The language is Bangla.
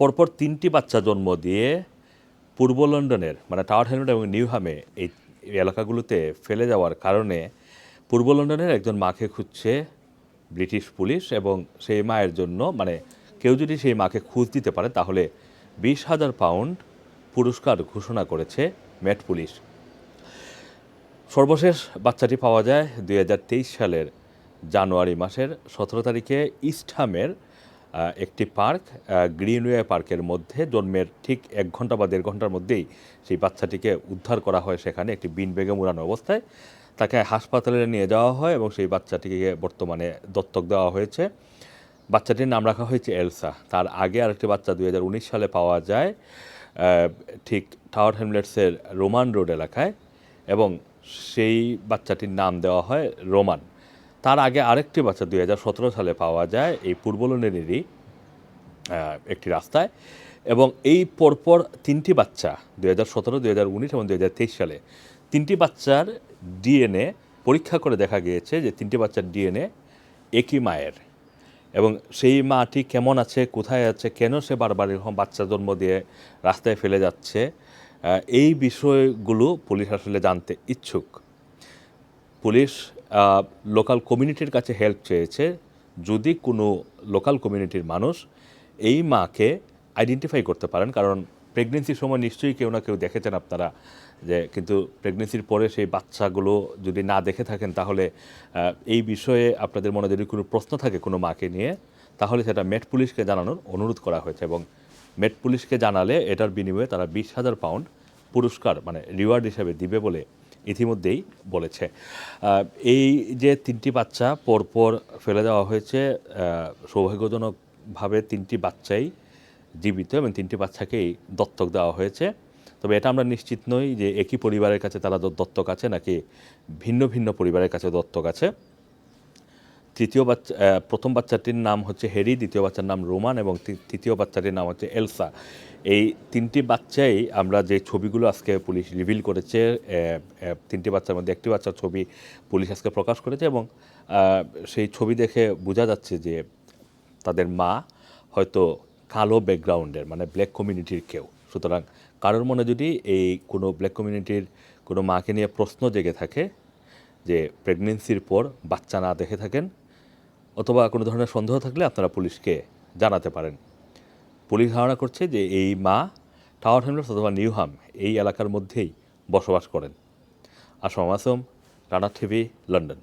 পরপর তিনটি বাচ্চা জন্ম দিয়ে পূর্ব লন্ডনের মানে টাওয়ার হ্যামলেট এবং নিউহামে এই এই এলাকাগুলোতে ফেলে যাওয়ার কারণে পূর্ব লন্ডনের একজন মাকে খুঁজছে ব্রিটিশ পুলিশ এবং সেই মায়ের জন্য মানে কেউ যদি সেই মাকে খুঁজ দিতে পারে তাহলে বিশ হাজার পাউন্ড পুরস্কার ঘোষণা করেছে মেট পুলিশ। সর্বশেষ বাচ্চাটি পাওয়া যায় দুই হাজার তেইশ সালের জানুয়ারি মাসের সতেরো তারিখে ইস্টহামের একটি পার্ক গ্রিনওয়ে পার্কের মধ্যে জন্মের ঠিক এক ঘণ্টা বা দেড় ঘণ্টার মধ্যেই সেই বাচ্চাটিকে উদ্ধার করা হয় সেখানে একটি বিন বেগে মুড়ানো অবস্থায়। তাকে হাসপাতালে নিয়ে যাওয়া হয় এবং সেই বাচ্চাটিকে বর্তমানে দত্তক দেওয়া হয়েছে। বাচ্চাটির নাম রাখা হয়েছে এলসা। তার আগে আরেকটি বাচ্চা দু হাজার উনিশ সালে পাওয়া যায় ঠিক টাওয়ার হ্যামলেটসের রোমান রোড এলাকায় এবং সেই বাচ্চাটির নাম দেওয়া হয় রোমান। তার আগে আরেকটি বাচ্চা দুই হাজার সতেরো সালে পাওয়া যায় এই পূর্ব লন্ডনেরই একটি রাস্তায়। এবং এই পরপর তিনটি বাচ্চা দুই হাজার সতেরো, দুই হাজার উনিশ এবং দুই হাজার তেইশ সালে তিনটি বাচ্চার ডিএনএ পরীক্ষা করে দেখা গিয়েছে যে তিনটি বাচ্চার ডিএনএ একই মায়ের। এবং সেই মাটি কেমন আছে, কোথায় আছে, কেন সে বারবার এরকম বাচ্চা জন্ম দিয়ে রাস্তায় ফেলে যাচ্ছে এই বিষয়গুলো পুলিশ আসলে জানতে ইচ্ছুক। পুলিশ লোকাল কমিউনিটির কাছে হেল্প চেয়েছে, যদি কোনো লোকাল কমিউনিটির মানুষ এই মাকে আইডেন্টিফাই করতে পারেন, কারণ প্রেগনেন্সির সময় নিশ্চয়ই কেউ না কেউ দেখেছেন আপনারা যে কিন্তু প্রেগনেন্সির পরে সেই বাচ্চাগুলো যদি না দেখে থাকেন, তাহলে এই বিষয়ে আপনাদের মনে যদি কোনো প্রশ্ন থাকে কোনো মাকে নিয়ে, তাহলে সেটা মেট পুলিশকে জানানোর অনুরোধ করা হয়েছে এবং মেট পুলিশকে জানালে এটার বিনিময়ে তারা বিশ হাজার পাউন্ড পুরস্কার মানে রিওয়ার্ড হিসেবে দিবে বলে ইতিমধ্যেই বলেছে। এই যে তিনটি বাচ্চা পরপর ফেলে দেওয়া হয়েছে সৌভাগ্যজনকভাবে তিনটি বাচ্চাই জীবিত এবং তিনটি বাচ্চাকেই দত্তক দেওয়া হয়েছে। তবে এটা আমরা নিশ্চিত নই যে একই পরিবারের কাছে তারা দত্তক আছে নাকি ভিন্ন ভিন্ন পরিবারের কাছে দত্তক আছে। তৃতীয় বাচ্চা প্রথম বাচ্চাটির নাম হচ্ছে হেরি, দ্বিতীয় বাচ্চার নাম রোমান এবং তৃতীয় বাচ্চাটির নাম হচ্ছে এলসা। এই তিনটি বাচ্চাই আমরা যে ছবিগুলো আজকে পুলিশ রিভিল করেছে তিনটি বাচ্চার মধ্যে একটি বাচ্চার ছবি পুলিশ আজকে প্রকাশ করেছে এবং সেই ছবি দেখে বোঝা যাচ্ছে যে তাদের মা হয়তো কালো ব্যাকগ্রাউন্ডের মানে ব্ল্যাক কমিউনিটির কেউ। সুতরাং কারোর মনে যদি এই কোনো ব্ল্যাক কমিউনিটির কোনো মাকে নিয়ে প্রশ্ন জেগে থাকে যে প্রেগনেন্সির পর বাচ্চা না দেখে থাকেন অথবা কোনো ধরনের সন্দেহ থাকলে আপনারা পুলিশকে জানাতে পারেন। পুলিশ ধারণা করছে যে এই মা টাওয়ার হ্যামলেটস অথবা নিউহাম এই এলাকার মধ্যেই বসবাস করেন। Assam Assam Rana TV, London.